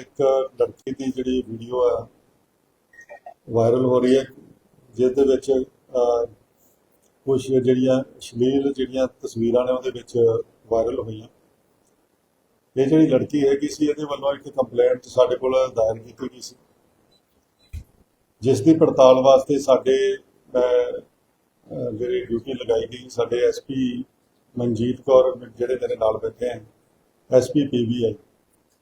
ਇੱਕ ਲੜਕੀ ਦੀ ਜਿਹੜੀ ਵੀਡੀਓ ਆ ਵਾਇਰਲ ਹੋ ਰਹੀ ਹੈ ਜਿਸ ਦੇ ਵਿੱਚ ਕੁਝ ਜਿਹੜੀਆਂ ਅਸ਼ਲੀਲ ਜਿਹੜੀਆਂ ਤਸਵੀਰਾਂ ਨੇ ਉਹਦੇ ਵਿੱਚ ਵਾਇਰਲ ਹੋਈਆਂ। ਇਹ ਜਿਹੜੀ ਲੜਕੀ ਹੈਗੀ ਸੀ ਇਹਦੇ ਵੱਲੋਂ ਇੱਕ ਕੰਪਲੇਂਟ ਸਾਡੇ ਕੋਲ ਦਾਇਰ ਕੀਤੀ ਗਈ ਸੀ। ਜਿਸ ਦੀ ਪੜਤਾਲ ਵਾਸਤੇ ਸਾਡੇ ਅਹ, ਜਿਹੜੀ ਡਿਊਟੀ ਲਗਾਈ ਗਈ ਸਾਡੇ ਐਸਪੀ ਮਨਜੀਤ ਕੌਰ ਜਿਹੜੇ ਮੇਰੇ ਨਾਲ ਬੈਠੇ ਹਨ ਐਸਪੀ ਪੀਬੀਆਈ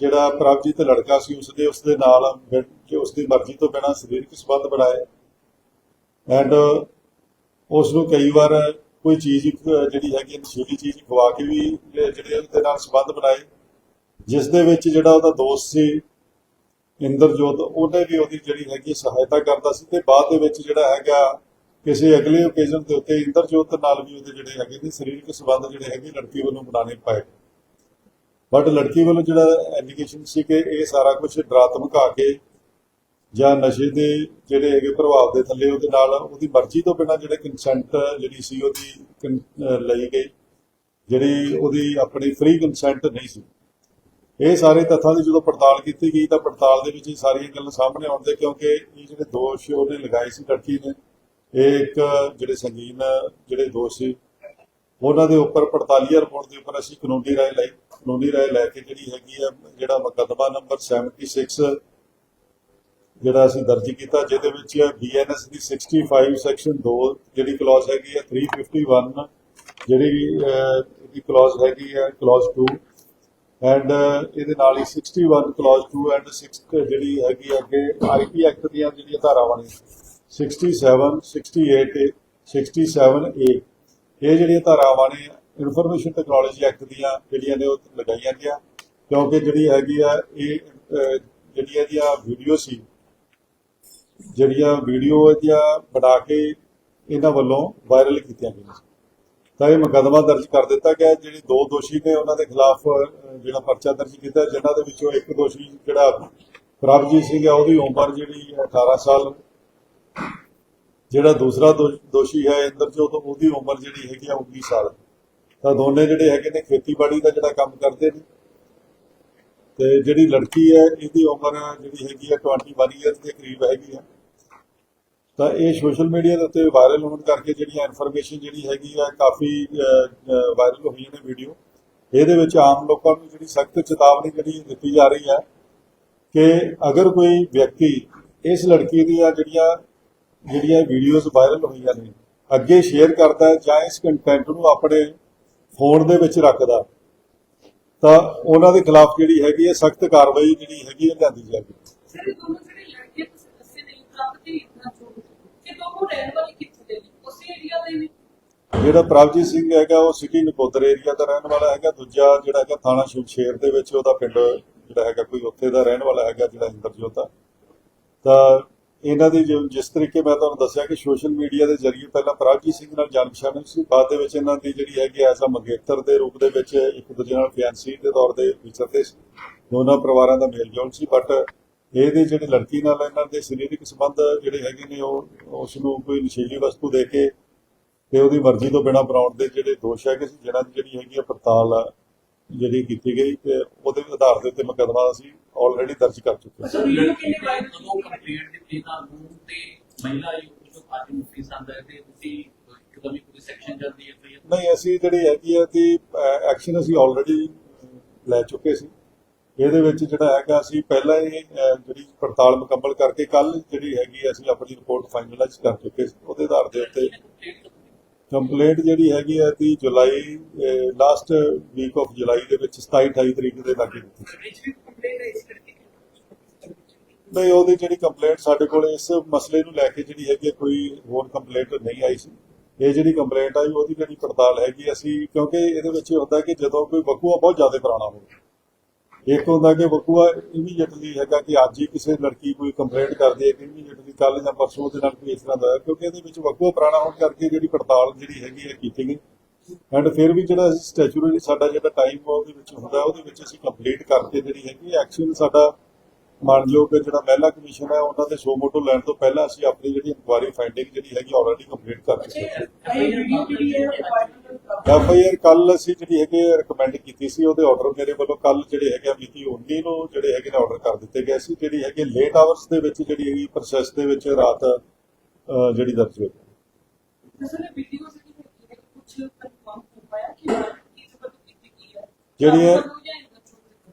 ਜਿਹੜਾ ਪ੍ਰਭਜੀਤ ਲੜਕਾ ਸੀ, ਉਸਦੇ ਉਸਦੇ ਨਾਲ ਮਿਲ ਕੇ ਉਸਦੀ ਮਰਜ਼ੀ ਤੋਂ ਬਿਨਾਂ ਸਰੀਰਕ ਸੰਬੰਧ ਬਣਾਏ। ਐਂਡ ਉਸ ਨੂੰ ਕਈ ਵਾਰ ਕੋਈ ਚੀਜ਼ ਜਿਹੜੀ ਹੈਗੀ ਨਸ਼ੀਲੀ ਚੀਜ਼ ਖਵਾ ਕੇ ਵੀ ਜਿਹੜੇ ਉਹਦੇ ਨਾਲ ਸੰਬੰਧ ਬਣਾਏ। ਜਿਸ ਦੇ ਵਿੱਚ ਜਿਹੜਾ ਉਹਦਾ ਦੋਸਤ ਸੀ, ਇੰਦਰਜੋਤ, ਉਹਨੇ ਵੀ ਉਹਦੀ ਜਿਹੜੀ ਹੈਗੀ ਸਹਾਇਤਾ ਕਰਦਾ ਸੀ ਤੇ ਬਾਅਦ ਦੇ ਵਿੱਚ ਜਿਹੜਾ ਹੈਗਾ ਕਿਸੇ ਅਗਲੇ ਓਕੇਜ਼ਨ ਦੇ ਉੱਤੇ ਇੰਦਰਜੋਤ ਨਾਲ ਵੀ ਉਹਦੇ ਜਿਹੜੇ ਹੈਗੇ ਨੇ ਸਰੀਰਕ ਸੰਬੰਧ ਜਿਹੜੇ ਹੈਗੇ ਲੜਕੀ ਵੱਲੋਂ ਬਣਾਉਣੇ ਪਏ। ਬਟ ਲੜਕੀ ਵੱਲੋਂ ਜਿਹੜਾ ਐਲੀਗੇਸ਼ਨ ਸੀ ਕਿ ਇਹ ਸਾਰਾ ਕੁਝ ਡਰਾ ਧਮਕਾ ਕੇ ਜਾਂ ਨਸ਼ੇ ਦੇ ਜਿਹੜੇ ਹੈਗੇ ਪ੍ਰਭਾਵ ਦੇ ਥੱਲੇ ਉਹਦੇ ਨਾਲ ਉਹਦੀ ਮਰਜ਼ੀ ਤੋਂ ਬਿਨਾਂ ਜਿਹੜੇ ਕੰਸੈਂਟ ਜਿਹੜੀ ਸੀ ਉਹਦੀ ਲਈ ਗਈ, ਜਿਹੜੀ ਉਹਦੀ ਆਪਣੀ ਫ੍ਰੀ ਕੰਸੈਂਟ ਨਹੀਂ ਸੀ। ਇਹ ਸਾਰੇ ਤੱਥਾਂ ਦੀ ਜਦੋਂ ਪੜਤਾਲ ਕੀਤੀ ਗਈ ਤਾਂ ਪੜਤਾਲ ਦੇ ਵਿੱਚ ਇਹ ਸਾਰੀਆਂ ਗੱਲਾਂ ਸਾਹਮਣੇ ਆਉਂਦੇ ਕਿਉਂਕਿ ਇਹ ਜਿਹੜੇ ਦੋਸ਼ ਉਹਨੇ ਲਗਾਏ ਸੀ ਲੜਕੀ ਨੇ, ਇਹ ਇੱਕ ਜਿਹੜੇ ਸੰਗੀਨ ਜਿਹੜੇ ਦੋਸ਼ ਸੀ, ਉਹਨਾਂ ਦੇ ਉੱਪਰ ਪੜਤਾਲੀਆ ਰਿਪੋਰਟ ਦੇ ਉੱਪਰ ਅਸੀਂ ਕਾਨੂੰਨੀ ਰਾਏ ਲਈ। ਕਾਨੂੰਨੀ ਰਾਏ ਲੈ ਕੇ ਜਿਹੜੀ ਹੈਗੀ ਆ, ਜਿਹੜਾ ਮੁਕੱਦਮਾ ਨੰਬਰ 76 ਜਿਹੜਾ ਅਸੀਂ ਦਰਜ ਕੀਤਾ, ਜਿਹਦੇ ਵਿੱਚ ਬੀਐਨਐਸ ਦੀ 65 ਸੈਕਸ਼ਨ 2 ਜਿਹੜੀ ਕਲੌਜ਼ ਹੈਗੀ ਹੈ 351 ਜਿਹੜੀ ਇਹਦੀ ਕਲੌਜ਼ ਹੈਗੀ ਹੈ ਕਲੌਜ਼ 2 ਐਂਡ ਇਹਦੇ ਨਾਲ ਹੀ 61 ਕਲੌਜ਼ 2 ਐਂਡ 6 ਜਿਹੜੀ ਹੈਗੀ ਅੱਗੇ ਆਈਪੀ ਐਕਟ ਦੀਆਂ ਜਿਹੜੀਆਂ ਧਾਰਾਵਾਂ ਨੇ 67 68 67 ਏ ਇਹ ਜਿਹੜੀਆਂ ਧਾਰਾਵਾਂ ਨੇ ਇਨਫੋਰਮੇਸ਼ਨ ਟੈਕਨੋਲੋਜੀ ਐਕਟ ਦੀਆਂ ਜਿਹੜੀਆਂ ਨੇ ਉਹ ਲਗਾਈਆਂ ਗਿਆ ਕਿਉਂਕਿ ਜਿਹੜੀ ਹੈਗੀ ਆ ਇਹ ਅਹ, ਜਿਹੜੀਆਂ ਇਹਦੀਆਂ ਵੀਡੀਓ ਸੀ ਜਿਹੜੀਆਂ ਵੀਡੀਓ ਇਹਦੀਆਂ ਬਣਾ ਕੇ ਇਹਨਾਂ ਵੱਲੋਂ ਵਾਇਰਲ ਕੀਤੀਆਂ ਗਈਆਂ ਤਾਂ ਇਹ ਮੁਕੱਦਮਾ ਦਰਜ ਕਰ ਦਿੱਤਾ ਗਿਆ ਜਿਹੜੇ ਦੋ ਦੋਸ਼ੀ ਨੇ ਉਹਨਾਂ ਦੇ ਖਿਲਾਫ ਜਿਹੜਾ ਪਰਚਾ ਦਰਜ ਕੀਤਾ ਜਿਨ੍ਹਾਂ ਦੇ ਵਿੱਚੋਂ ਇੱਕ ਦੋਸ਼ੀ ਜਿਹੜਾ ਪ੍ਰਭਜੀਤ ਸਿੰਘ ਹੈ ਉਹਦੀ ਉਮਰ ਜਿਹੜੀ ਹੈ 18 ਸਾਲ। ਜਿਹੜਾ ਦੂਸਰਾ ਦੋਸ਼ੀ ਹੈ ਇੰਦਰਜੋਤ ਉਹਦੀ ਉਮਰ ਜਿਹੜੀ ਹੈਗੀ ਆ 19 ਸਾਲ। ਤਾਂ ਦੋਨੇ ਜਿਹੜੇ ਹੈਗੇ ਨੇ ਖੇਤੀਬਾੜੀ ਦਾ ਜਿਹੜਾ ਕੰਮ ਕਰਦੇ ਨੇ। ਤੇ ਜਿਹੜੀ ਲੜਕੀ ਹੈ, ਇਹਦੀ ਉਮਰ ਜਿਹੜੀ ਹੈਗੀ ਹੈ 21 ਇਅਰਸ ਦੇ ਕਰੀਬ ਹੈਗੀ ਆ। ਤਾਂ ਇਹ ਸੋਸ਼ਲ ਮੀਡੀਆ ਦੇ ਉੱਤੇ ਵਾਇਰਲ ਹੋਣ ਕਰਕੇ ਜਿਹੜੀਆਂ ਇਨਫੋਰਮੇਸ਼ਨ ਜਿਹੜੀ ਹੈਗੀ ਆ, ਕਾਫੀ ਵਾਇਰਲ ਹੋਈਆਂ ਨੇ ਵੀਡੀਓ ਇਹਦੇ ਵਿੱਚ ਆਮ ਲੋਕਾਂ ਨੂੰ ਜਿਹੜੀ ਸਖਤ ਚੇਤਾਵਨੀ ਜਿਹੜੀ ਦਿੱਤੀ ਜਾ ਰਹੀ ਹੈ ਕਿ ਅਗਰ ਕੋਈ ਵਿਅਕਤੀ ਇਸ ਲੜਕੀ ਦੀਆਂ ਜਿਹੜੀਆਂ ਜਿਹੜੀਆਂ ਵੀਡੀਓਜ਼ ਵਾਇਰਲ ਹੋਈਆਂ ਨੇ, ਅੱਗੇ ਸ਼ੇਅਰ ਕਰਦਾ ਜਾਂ ਇਸ ਕੰਟੈਂਟ ਨੂੰ ਆਪਣੇ ਫੋਨ ਦੇ ਵਿੱਚ ਰੱਖਦਾ ਤਾਂ ਉਹਨਾਂ ਦੇ ਖਿਲਾਫ ਜਿਹੜੀ ਹੈਗੀ ਹੈ ਸਖਤ ਕਾਰਵਾਈ ਜਿਹੜੀ ਹੈਗੀ ਹੈ ਲਿਆਂਦੀ ਜਾਏਗੀ ਜਿਹੜੇ ਦੋਨੋਂ ਜਿਹੜੇ ਲੜਕੇ ਤੁਸੀਂ ਦੱਸੇ ਨੇ ਪ੍ਰਭ ਤੇ ਇਤਨਾ ਚੋਰ ਕਿ ਦੋਨੋਂ ਰਹਿਣ ਵਾਲੇ ਕਿੱਥੇ ਦੇ ਨੇ? ਉਸੇ ਏਰੀਆ ਦੇ ਨੇ? ਜਿਹੜਾ ਪ੍ਰਭਜੀਤ ਸਿੰਘ ਹੈਗਾ ਉਹ ਸਿਟੀ ਨਕੋਦਰ ਏਰੀਆ ਦਾ ਰਹਿਣ ਵਾਲਾ ਹੈਗਾ ਦੂਜਾ ਜਿਹੜਾ ਹੈਗਾ ਥਾਣਾ ਸ਼ੁਕਸ਼ੇਰ ਦੇ ਵਿੱਚ ਉਹਦਾ ਪਿੰਡ ਜਿਹੜਾ ਹੈਗਾ ਕੋਈ ਉੱਥੇ ਦਾ ਰਹਿਣ ਵਾਲਾ ਹੈਗਾ ਜਿਹੜਾ ਇੰਦਰਜੋਤ ਆ। ਤਾਂ ਇਹਨਾਂ ਦੀ ਜਿਸ ਤਰੀਕੇ ਮੈਂ ਤੁਹਾਨੂੰ ਦੱਸਿਆ ਕਿ ਸੋਸ਼ਲ ਮੀਡੀਆ ਦੇ ਜ਼ਰੀਏ ਪਹਿਲਾਂ ਪ੍ਰਭਜੀਤ ਸਿੰਘ ਨਾਲ ਜਾਣ ਪਛਾਣ ਸੀ, ਬਾਅਦ ਦੇ ਵਿੱਚ ਇਹਨਾਂ ਦੀ ਜਿਹੜੀ ਹੈਗੀ ਐਸਾ ਮੰਗੇਤਰ ਦੇ ਰੂਪ ਦੇ ਵਿੱਚ ਇੱਕ ਦੂਜੇ ਨਾਲ ਫਿਆਂਸੀ ਦੇ ਤੌਰ ਤੇ ਵਿਚਰਦੇ ਸੀ। ਦੋਨਾਂ ਪਰਿਵਾਰਾਂ ਦਾ ਮੇਲ ਸੀ ਬਟ ਇਹਦੇ ਜਿਹੜੇ ਲੜਕੀ ਨਾਲ ਇਹਨਾਂ ਦੇ ਸਰੀਰਕ ਸੰਬੰਧ ਜਿਹੜੇ ਹੈਗੇ ਨੇ, ਉਹ ਉਸ ਨੂੰ ਕੋਈ ਨਸ਼ੀਲੀ ਵਸਤੂ ਦੇ ਕੇ ਤੇ ਉਹਦੀ ਮਰਜ਼ੀ ਤੋਂ ਬਿਨਾਂ ਬਣਾਉਣ ਦੇ ਜਿਹੜੇ ਦੋਸ਼ ਹੈਗੇ ਸੀ ਜਿਹਨਾਂ ਦੀ ਜਿਹੜੀ ਹੈਗੀ ਆ ਪੜਤਾਲ ਜਿਹੜੀ ਕੀਤੀ ਗਈ, ਤੇ ਉਹਦੇ ਆਧਾਰ ਦੇ ਉੱਤੇ ਮੁਕੱਦਮਾ ਅਸੀਂ ਆਲਰੇਡੀ ਦਰਜ ਕਰ ਚੁੱਕੇ ਹਾਂ ਅੱਛਾ, ਵੀਡੀਓ ਕਿੰਨੇ ਵਾਇਰਲ ਜਦੋਂ ਕੰਪਲੇਂਟ ਦਿੱਤੀ ਤੁਹਾਨੂੰ ਤੇ ਮਹਿਲਾ ਆਯੋਗ ਤੋਂ ਪਾਰਟੀ ਨੋਟਿਸ ਆਂਦਾ ਹੈ ਤੇ ਤੁਸੀਂ ਇੱਕਦਮ ਹੀ ਸੈਕਸ਼ਨ ਹੈ ਨਹੀਂ ਅਸੀਂ ਜਿਹੜੀ ਹੈਗੀ ਆ ਕਿ ਐਕਸ਼ਨ ਅਸੀਂ ਆਲਰੇਡੀ ਲੈ ਚੁੱਕੇ ਸੀ। ਇਹਦੇ ਵਿੱਚ ਜਿਹੜਾ ਹੈਗਾ ਅਸੀਂ ਪਹਿਲਾਂ ਹੀ ਜਿਹੜੀ ਪੜਤਾਲ ਮੁਕੰਮਲ ਕਰਕੇ ਕੱਲ ਜਿਹੜੀ ਹੈਗੀ ਅਸੀਂ ਆਪਣੀ ਰਿਪੋਰਟ ਫਾਈਨਲਾਈਜ਼ ਕਰ ਚੁੱਕੇ ਸੀ। ਉਹਦੇ ਆਧਾਰ ਦੇ ਉੱਤੇ ਕੰਪਲੇਂਟ ਜਿਹੜੀ ਹੈਗੀ ਹੈ ਕਿ July last week of July ਦੇ ਵਿੱਚ 27 28 ਤਰੀਕ ਦੇ ਲਾਗੇ ਦਿੱਤੀ ਸੀ ਵਿੱਚ ਵੀ ਕੰਪਲੇਂਟ ਹੈ ਇਸ ਕਰਕੇ ਨਹੀਂ ਉਹਦੀ ਜਿਹੜੀ ਕੰਪਲੇਂਟ ਸਾਡੇ ਕੋਲ ਇਸ ਮਸਲੇ ਨੂੰ ਲੈ ਕੇ ਜਿਹੜੀ ਹੈਗੀ ਕੋਈ ਹੋਰ ਕੰਪਲੇਂਟ ਨਹੀਂ ਆਈ ਸੀ। ਇਹ ਜਿਹੜੀ ਕੰਪਲੇਂਟ ਆਈ, ਉਹਦੀ ਜਿਹੜੀ ਪੜਤਾਲ ਹੈਗੀ ਅਸੀਂ ਕਿਉਂਕਿ ਇਹਦੇ ਵਿੱਚ ਇਹ ਹੁੰਦਾ ਕਿ ਜਦੋਂ ਕੋਈ ਵਕੂਆ ਬਹੁਤ ਜ਼ਿਆਦਾ ਪੁਰਾਣਾ ਹੋਵੇ। ਇੱਕ ਹੁੰਦਾ ਕਿ ਵਕੂਆ ਇਮੀਡੀਏਟਲੀ ਹੈਗਾ ਕਿ ਅੱਜ ਹੀ ਕਿਸੇ ਲੜਕੀ ਕੋਈ ਕੰਪਲੇਂਟ ਕਰਦੀ ਹੈ ਕਿ ਇਮੀਡੀਏਟਲੀ ਕੱਲ ਜਾਂ ਪਰਸੋਂ ਉਹਦੇ ਨਾਲ ਕੋਈ ਇਸ ਤਰ੍ਹਾਂ ਦਾ, ਕਿਉਂਕਿ ਇਹਦੇ ਵਿੱਚ ਵਕੂਆ ਪੁਰਾਣਾ ਹੋਣ ਕਰਕੇ ਜਿਹੜੀ ਪੜਤਾਲ ਜਿਹੜੀ ਹੈਗੀ ਹੈ ਕੀਤੀ ਗਈ। ਐਂਡ ਫਿਰ ਵੀ ਜਿਹੜਾ ਸਟੈਚੂਰੀ ਸਾਡਾ ਜਿਹੜਾ ਟਾਈਮ ਉਹਦੇ ਵਿੱਚ ਹੁੰਦਾ, ਉਹਦੇ ਵਿੱਚ ਅਸੀਂ ਕੰਪਲੀਟ ਕਰਕੇ ਜਿਹੜੀ ਹੈਗੀ ਐਕਚੁਅਲ ਸਾਡਾ ਮਾਨਯੋਗ ਜਿਹੜਾ ਮਹਿਲਾ ਕਮਿਸ਼ਨ ਹੈ ਉਹਨਾਂ ਦੇ ਸੋ ਮੋਟੋ ਲੈਣ ਤੋਂ ਪਹਿਲਾਂ ਅਸੀਂ ਆਪਣੀ ਜਿਹੜੀ ਇਨਕੁਆਇਰੀ ਫਾਈਂਡਿੰਗ ਜਿਹੜੀ ਹੈਗੀ ਆਲਰੇਡੀ ਕੰਪਲੀਟ ਕਰ ਚੁੱਕੇ ਹਾਂ। ਅੱਛਾ ਇਹ ਵੀਡੀਓ ਜਿਹੜੀ ਹੈ ਵਾਇਰਲ ਐਫ ਆਈ ਆਰ ਕੱਲ ਅਸੀਂ ਜਿਹੜੀ ਹੈਗੇ ਰეკਮੈਂਡ ਕੀਤੀ ਸੀ ਉਹਦੇ ਆਰਡਰ ਮੇਰੇ ਵੱਲੋਂ ਕੱਲ ਜਿਹੜੇ ਹੈਗੇ ਮਿਤੀ 19 ਨੂੰ ਜਿਹੜੇ ਹੈਗੇ ਨੇ ਆਰਡਰ ਕਰ ਦਿੱਤੇ ਗਏ ਸੀ। ਜਿਹੜੀ ਹੈਗੀ ਲੇਟ ਆਵਰਸ ਦੇ ਵਿੱਚ ਜਿਹੜੀ ਹੈਗੀ ਪ੍ਰੋਸੈਸ ਦੇ ਵਿੱਚ ਰਾਤ ਜਿਹੜੀ ਦਰਜ ਹੋਈ। ਅਸਲ ਵਿੱਚ ਵੀਡੀਓ ਕੁਝ ਕਨਫਰਮ ਹੋ ਪਾਇਆ ਕਿ ਜਿਹੜੀ ਹੈ- ਜਾਂ ਵੱਲੋਂ ਜਾਂ ਇਹਨਾਂ ਚੋਂ ਵੱਲੋਂ?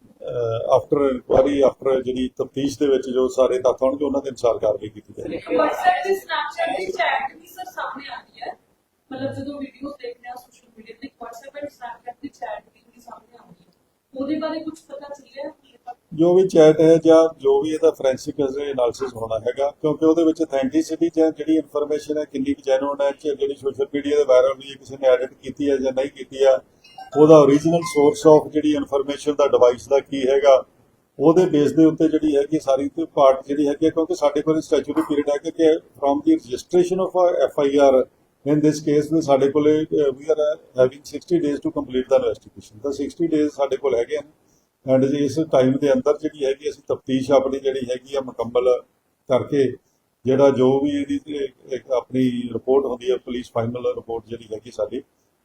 ਆਫਟਰ ਇਨਕੁਆਰੀ ਆਫਟਰ ਜਿਹੜੀ ਤਫਤੀਸ਼ ਦੇ ਵਿੱਚ ਜੋ ਸਾਰੇ ਤੱਥ ਹੋਣਗੇ ਉਹਨਾਂ ਦੇ ਅਨੁਸਾਰ ਕਾਰਵਾਈ ਕੀਤੀ ਜਾਏਗੀ WhatsApp ਤੇ Snapchat ਦੀ ਚੈਟ ਵੀ ਸਰ ਸਾਹਮਣੇ ਆ ਰਹੀ ਹੈ। ਮਤਲਬ ਜਦੋਂ ਵੀਡੀਓਜ਼ ਦੇਖਦੇ ਆ ਸੋਸ਼ਲ ਮੀਡੀਆ ਤੇ WhatsApp ਤੇ Snapchat ਦੀ ਚੈਟ ਵੀ ਸਾਹਮਣੇ ਆ ਰਹੀ ਹੈ। ਉਹਦੇ ਬਾਰੇ ਕੁਝ ਪਤਾ ਚੱਲਿਆ ਜੋ ਵੀ ਚੈਟ ਹੈ ਜਾਂ ਜੋ ਵੀ ਇਹਦਾ ਫੋਰੈਂਸਿਕ ਐਨਾਲਿਸਿਸ ਹੋਣਾ ਹੈਗਾ ਕਿਉਂਕਿ ਉਹਦੇ ਵਿੱਚ ਅਥੈਂਟਿਸਿਟੀ ਜਾਂ ਜਿਹੜੀ ਇਨਫੋਰਮੇਸ਼ਨ ਹੈ ਕਿੰਨੀ ਕੁ ਜੈਨੂਨ ਹੈ ਕਿ ਜਿਹੜੀ ਸੋਸ਼ਲ ਮੀਡੀਆ ਦੇ ਵਾਇਰਲ ਹੋਈ ਹੈ ਕਿਸੇ ਨੇ ਐਡਿਟ ਕੀਤੀ ਹੈ ਜਾਂ ਨਹੀਂ ਕੀਤੀ ਹੈ ਉਹਦਾ origignal ਸੋਰਸ ਆਫ ਜਿਹੜੀ ਇਨਫੋਰਮੇਸ਼ਨ ਦਾ ਡਿਵਾਈਸ ਦਾ ਕੀ ਹੈਗਾ ਉਹਦੇ ਬੇਸ ਦੇ ਉੱਤੇ ਜਿਹੜੀ ਹੈਗੀ ਸਾਰੀ ਤੇ ਪਾਰਟ ਜਿਹੜੀ ਹੈਗੀ ਹੈ, ਕਿਉਂਕਿ ਸਾਡੇ ਕੋਲ ਸਟੈਚੂਰੀ ਪੀਰੀਅਡ ਹੈ ਕਿ- ਕਿ from the registration of F I R in this case ਦੇ ਸਾਡੇ ਕੋਲੇ we are having 60 days to complete the investigation ਤਾਂ 60 ਡੇਜ਼ ਸਾਡੇ ਕੋਲ ਹੈਗੇ ਹਨ ਐਂਡ ਇਸ ਟਾਈਮ ਦੇ ਅੰਦਰ ਜਿਹੜੀ ਹੈਗੀ ਅਸੀਂ ਤਫਤੀਸ਼ ਆਪਣੀ ਜਿਹੜੀ ਹੈਗੀ ਆ ਮੁਕੰਮਲ ਕਰਕੇ ਜਿਹੜਾ ਜੋ ਵੀ ਇਹਦੀ ਆਪਣੀ ਰਿਪੋਰਟ ਹੁੰਦੀ ਹੈ ਪੁਲਿਸ ਫਾਈਨਲ ਰਿਪੋਰਟ ਜਿਹੜੀ ਹੈਗੀ ਸਾਡੀ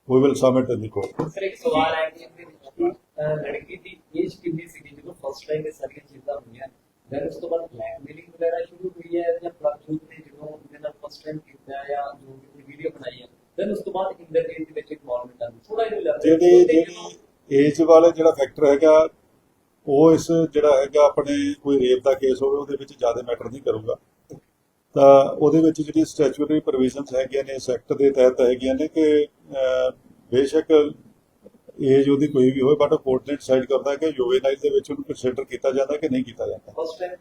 we will submit in the court sir ਇੱਕ ਸਵਾਲ ਹੈ ਕਿ ਇਹਦੇ ਵਿੱਚ ਕਿ, ਅਹ, ਲੜਕੀ ਦੀ ਏਜ ਕਿੰਨੀ ਸੀਗੀ ਜਦੋਂ ਫਸਟ ਟਾਈਮ ਇਹ ਸਾਰੀਆਂ ਚੀਜ਼ਾਂ ਹੋਈਆਂ? ਫਿਰ ਉਸ ਤੋਂ ਬਾਅਦ ਬਲੈਕਮੇਲਿੰਗ ਵਗੈਰਾ ਸ਼ੁਰੂ ਹੋਈ ਹੈ ਜਾਂ ਪ੍ਰਭਜੋਤ ਨੇ ਜਦੋਂ ਉਹਦੇ ਨਾਲ ਫਸਟ ਟਾਈਮ ਕੀਤਾ ਜਾਂ ਜੋ ਵੀ ਕੋਈ ਵੀਡੀਓ ਬਣਾਈ ਹੈ? ਫਿਰ ਉਸ ਤੋਂ ਬਾਅਦ ਇੰਟਰਨੈਟ ਦੇ ਵਿੱਚ ਇਨਵੋਲਵਮੈਂਟ ਆ ਥੋੜਾ ਜਿਹਾ ਲੱਗਦਾ ਜਿਹੜੀ ਜਿਹੜੀ ਏਜ ਵਾਲਾ ਜਿਹੜਾ ਫੈਕਟਰ ਹੈਗਾ ਉਹ ਇਸ ਜਿਹੜਾ ਹੈਗਾ ਆਪਣੇ ਕੋਈ ਰੇਪ ਦਾ ਕੇਸ ਹੋਵੇ ਉਹਦੇ ਵਿੱਚ ਜ਼ਿਆਦਾ ਮੈਟਰ ਨਹੀਂ ਕਰੂਗਾ। ਤਾਂ ਉਹਦੇ ਵਿੱਚ ਜਿਹੜੀ ਸਟੈਚੂਟਰੀ ਪ੍ਰੋਵੀਜ਼ਨਸ ਹੈਗੀਆਂ ਨੇ ਇਸ ਐਕਟ ਦੇ ਤਹਿਤ ਹੈਗੀਆਂ ਨੇ ਕਿ ਬੇਸ਼ੱਕ ਏਜ ਉਹਦੀ ਕੋਈ ਵੀ ਹੋਵੇ ਬਟ ਕੋਰਟ ਨੇ ਡਿਸਾਈਡ ਕਰਦਾ ਹੈ ਕਿ ਜੁਵੇਨਾਈਲ ਦੇ ਵਿੱਚ ਉਹਨੂੰ ਕੰਸੀਡਰ ਕੀਤਾ ਜਾਂਦਾ ਕਿ ਨਹੀਂ ਕੀਤਾ ਜਾਂਦਾ। ਫਸਟ ਟਾਈਮ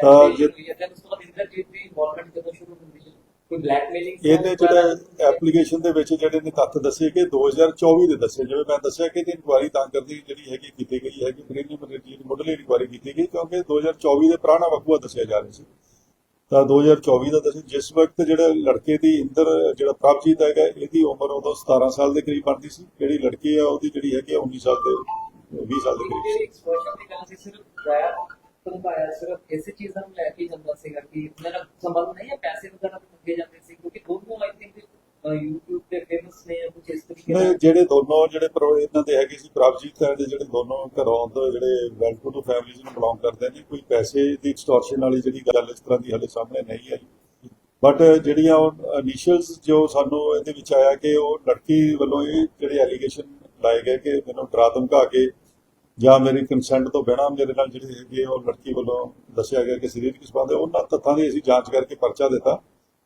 ਤਾਂ ਜੇ- ਹੈ ਉਸ ਤੋਂ ਬਾਅਦ ਇੰਟਰਨੈਟ ਦੀ ਇਨਵੋਲਵਮੈਂਟ ਜਦੋਂ ਸ਼ੁਰੂ ਹੁੰਦੀ ਹੈ ਕੋਈ ਬਲੈਕਮੇਲਿੰਗ ਇਹਦੇ ਜਿਹੜਾ ਐਪਲੀਕੇਸ਼ਨ ਦੇ ਵਿੱਚ ਜਿਹੜੇ ਨੇ ਤੱਥ ਦੱਸੇ ਕਿ 2024 ਦੇ ਦੱਸੇ ਜਿਵੇਂ ਮੈਂ ਦੱਸਿਆ ਕਿ ਇਹਦੀ ਇਨਕੁਆਇਰੀ ਤਾਂ ਕਰਦੀ ਜਿਹੜੀ ਹੈਗੀ ਕੀਤੀ ਗਈ ਹੈਗੀ ਪ੍ਰੀਲਿਮਿਨਰੀ ਦੀ ਮੁੱਢਲੀ ਇਨਕੁਆਇਰੀ ਕੀਤੀ ਗਈ ਕਿਉਂਕਿ 2024 ਦੇ ਪੁਰਾਣਾ ਵਕੂਆ ਦੱਸਿਆ ਜਾ ਰਿਹਾ ਸੀ। ਤਾਂ 2024 ਦਾ ਦੱਸਿਆ ਜਿਸ ਵਕਤ ਜਿਹੜਾ ਲੜਕੇ ਦੀ ਇੰਦਰ, ਜਿਹੜਾ ਪ੍ਰਭਜੀਤ ਹੈਗਾ, ਇਹਦੀ ਉਮਰ ਉਦੋਂ 17 ਸਾਲ ਦੇ ਕਰੀਬ ਬਣਦੀ ਸੀ। ਜਿਹੜੀ ਲੜਕੀ ਆ, ਉਹਦੀ ਜਿਹੜੀ ਹੈਗੀ 19 ਸਾਲ ਦੇ 20 ਸਾਲ ਦੇ ਕਰੀਬ ਸੀ। ਐਕਸਪੋਜ਼ਰ ਦੀ ਗੱਲ ਸੀ, ਸਿਰਫ ਦਇਆ ਧੰਬਾਇਆ ਸਿਰਫ ਇਸੇ ਚੀਜ਼ਾਂ ਨੂੰ ਲੈ ਕੇ ਜਾਂਦਾ ਸੀਗਾ ਕਿ ਮੇਰਾ ਸੰਬੰਧ ਨਹੀਂ ਹੈ, ਪੈਸੇ ਵਗੈਰਾ ਮੰਗੇ ਜਾਂਦੇ ਸੀ, ਕਿਉਂਕਿ ਦੋਨੋਂ ਆਈ ਥਿੰਕ YouTube ਤੇ ਫੇਮਸ ਨੇ ਜਾਂ ਕੁਝ ਇਸ ਤਰੀਕੇ ਨਹੀਂ ਨਾਲ? ਜਿਹੜੇ ਦੋਨੋਂ ਜਿਹੜੇ ਇਹਨਾਂ ਦੇ ਹੈਗੇ ਸੀ ਪ੍ਰਭਜੀਤ ਦੇ ਜਿਹੜੇ ਦੋਨੋਂ ਘਰੋਂ ਤੋਂ ਜਿਹੜੇ ਵੈਲ ਟੂ ਫੈਮਿਲੀਜ਼ ਨੂੰ ਬਿਲੋਂਗ ਕਰਦੇ ਨੇ ਕੋਈ ਪੈਸੇ ਦੀ ਐਕਸਟੋਰਸ਼ਨ ਵਾਲੀ ਜਿਹੜੀ ਗੱਲ ਇਸ ਤਰ੍ਹਾਂ ਦੀ ਹਲੇ ਸਾਹਮਣੇ ਨਹੀਂ ਆਈ। ਬਟ ਜਿਹੜੀਆਂ ਉਹ ਇਨੀਸ਼ੀਅਲਸ ਜੋ ਸਾਨੂੰ ਇਹਦੇ ਵਿੱਚ ਆਇਆ ਕਿ ਉਹ ਲੜਕੀ ਵੱਲੋਂ ਇਹ ਜਿਹੜੇ ਐਲੀਗੇਸ਼ਨ ਲਾਏ ਗਏ ਕਿ ਮੈਨੂੰ ਡਰਾ ਧਮਕਾ ਕੇ ਜਾਂ ਮੇਰੀ ਕੰਸੈਂਟ ਤੋਂ ਬਿਨਾਂ ਮੇਰੇ ਨਾਲ ਜਿਹੜੀ ਹੈਗੀ ਉਹ ਲੜਕੀ ਵੱਲੋਂ ਦੱਸਿਆ ਗਿਆ ਕਿ ਸਰੀਰਕ ਸੰਬੰਧ ਹੈ ਉਹਨਾਂ ਤੱਥਾਂ ਦੀ ਅਸੀਂ ਜਾਂਚ ਕਰਕੇ ਪਰਚਾ ਦਿੱਤਾ।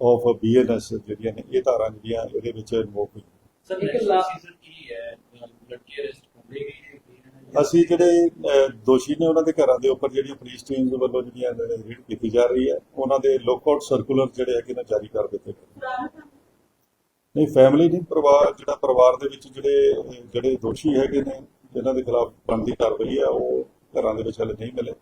ਆਫ ਬੀਐਨਐਸ ਜਿਹੜੀਆਂ ਨੇ ਇਹ ਧਾਰਾਂ ਜਿਹੜੀਆਂ ਇਹਦੇ ਵਿੱਚ ਇਨਵੋਕ ਹੋਈਆਂ ਸਰ ਇੱਕ ਇੱਕ ਲਾ ਸੀਜ਼ਨ ਕੀ ਹੈ? ਲੜਕੀ ਅਰੈਸਟ ਹੁੰਦੇ ਗਈ ਹੈ ਅਸੀਂ ਜਿਹੜੇ ਦੋਸ਼ੀ ਨੇ ਉਹਨਾਂ ਦੇ ਘਰਾਂ ਦੇ ਉੱਪਰ ਜਿਹੜੀਆਂ ਪੁਲਿਸ ਟੀਮਸ ਵੱਲੋਂ ਜਿਹੜੀਆਂ ਰੇਡ ਕੀਤੀ ਜਾ ਰਹੀ ਹੈ ਉਹਨਾਂ ਦੇ ਲੁੱਕਆਊਟ ਸਰਕੂਲਰ ਜਿਹੜੇ ਹੈਗੇ ਨੇ ਜਾਰੀ ਕਰ ਦਿੱਤੇ ਗਏ ਨਹੀਂ ਫੈਮਿਲੀ ਨਹੀਂ ਪਰਿਵਾਰ ਜਿਹੜਾ ਪਰਿਵਾਰ ਦੇ ਵਿੱਚ ਜਿਹੜੇ ਜਿਹੜੇ ਦੋਸ਼ੀ ਹੈਗੇ ਨੇ ਜਿਨ੍ਹਾਂ ਦੇ ਖਿਲਾਫ ਬਣਦੀ ਕਾਰਵਾਈ ਹੈ ਉਹ ਘਰਾਂ ਦੇ ਵਿੱਚ ਹਲੇ ਨਹੀਂ ਮਿਲੇ।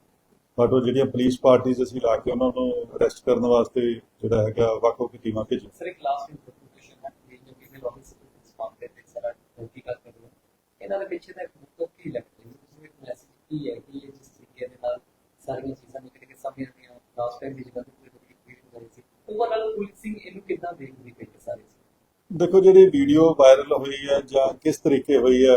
ਬਟ ਉਹ ਜਿਹੜੀਆਂ ਪੁਲਿਸ ਪਾਰਟੀਆਂ ਅਸੀਂ ਲਾ ਕੇ ਉਹਨਾਂ ਨੂੰ ਅਰੈਸਟ ਕਰਨ ਵਾਸਤੇ ਜਿਹੜਾ ਹੈਗਾ ਵੱਖ-ਵੱਖ ਟੀਮਾਂ ਭੇਜੀ ਸਰ ਇੱਕ ਲਾਸਟ ਇਨਫੋਰਮੇਸ਼ਨ ਹੈ ਕਿ ਜੋ ਫੀਮੇਲ ਆਫਿਸਰ ਦੇ ਸਪਾਮ ਦੇ ਸਾਰਾ ਕੀ ਕਰ ਰਹੇ ਇਹਨਾਂ ਦੇ ਪਿੱਛੇ ਦਾ ਇੱਕ ਮੁੱਖ ਕੀ ਲੱਗਦਾ ਹੈ? ਇੱਕ ਮੈਸੇਜ ਕੀ ਹੈ ਕਿ ਇਹ ਜਿਸ ਤਰੀਕੇ ਦੇ ਨਾਲ ਸਾਰੀਆਂ ਚੀਜ਼ਾਂ ਨਿਕਲ ਕੇ ਸਾਹਮਣੇ ਆਉਂਦੀਆਂ ਲਾਸਟ ਟਾਈਮ ਵੀ ਜਦੋਂ ਕੋਈ ਵੱਡੀ ਵੀਡੀਓ ਹੋਈ ਸੀ। ਓਵਰਆਲ ਪੁਲਿਸਿੰਗ ਇਹਨੂੰ ਕਿੱਦਾਂ ਦੇਖਦੀ ਪਈ ਹੈ ਸਾਰੀ ਦੇਖੋ ਜਿਹੜੀ ਵੀਡੀਓ ਵਾਇਰਲ ਹੋਈ ਹੈ ਜਾਂ ਕਿਸ ਤਰੀਕੇ ਹੋਈ ਹੈ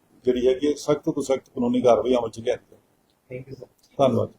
ਜਿਹੜੀ ਹੈਗੀ ਸਖਤ ਤੋਂ ਸਖਤ ਕਾਨੂੰਨੀ ਕਾਰਵਾਈ ਅਮਲ ਚ ਲਿਆਂਦੀ ਜਾਵੇ ਥੈਂਕ ਯੂ ਸਰ ਧੰਨਵਾਦ।